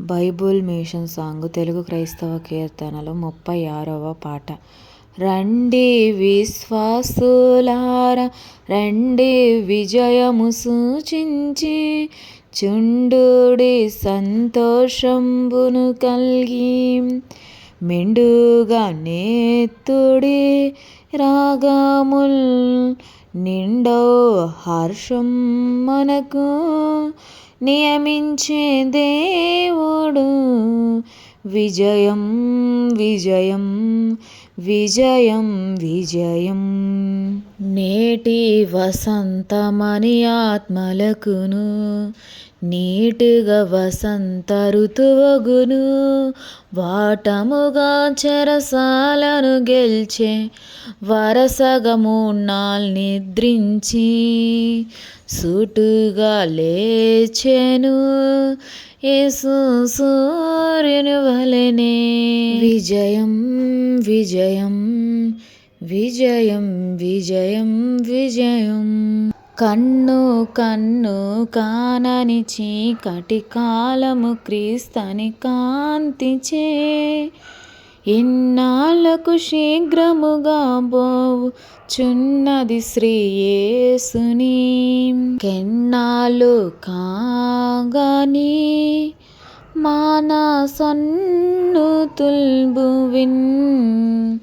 Bible machine song Telugu క్రైస్తవ కీర్తనలు ముప్పై ఆరవ పాట. రండి విశ్వాసులార రండి విజయము సూచించి చుండుడి సంతోషంబును కలిగి మెండుగా నేత్తుడి రాగముల్ నిండో హర్షం మనకు నియమించే దేవుడు. విజయం విజయం విజయం విజయం. నేటి వసంతమని ఆత్మలకును నీటుగా వసంత ఋతువగును వాటముగా చెరసాలను గెల్చే వరసగా మూన్నాళ్ళు నిద్రించి సుటుగా లేచెను యేసు సూర్యుని వలనే. విజయం విజయం విజయం విజయం విజయం. కన్ను కన్ను కానని చీకటి కాలము క్రీస్తని కాంతిచే. ఇన్నాళ్ళకు శీఘ్రముగా బోవు చున్నది శ్రీయేసుని. కెన్నాళ్ళు కాగాని మానా మానసన్ను తుల్బువిన్.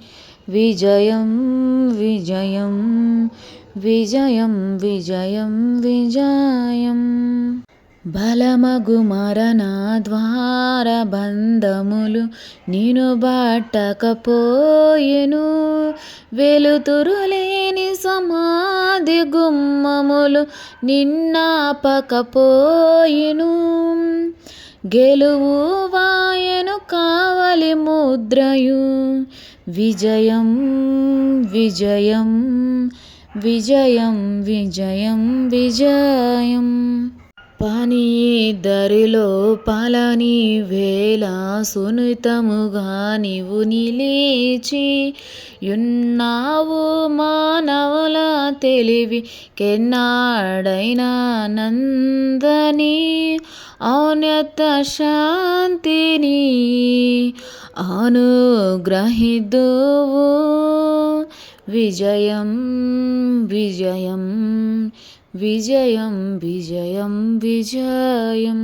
విజయం విజయం విజయం విజయం విజయం. బలమగు మరణ ద్వార బంధములు నేను బాటకపోయెను. వెలుతురులేని సమాధి గుమ్మములు నిన్నాపకపోయెను. గెలువు వాయను కావలి ముద్రయు. విజయం విజయం విజయం విజయం విజయం. పని దరిలో పాలని వేళ సున్నితముగా నీవు నిలిచి యున్నావు మానవుల తెలివి కెన్నాడైనా నందని. ఔన్నత శాంతిని అనుగ్రహిదువు విజయం విజయం విజయం విజయం విజయం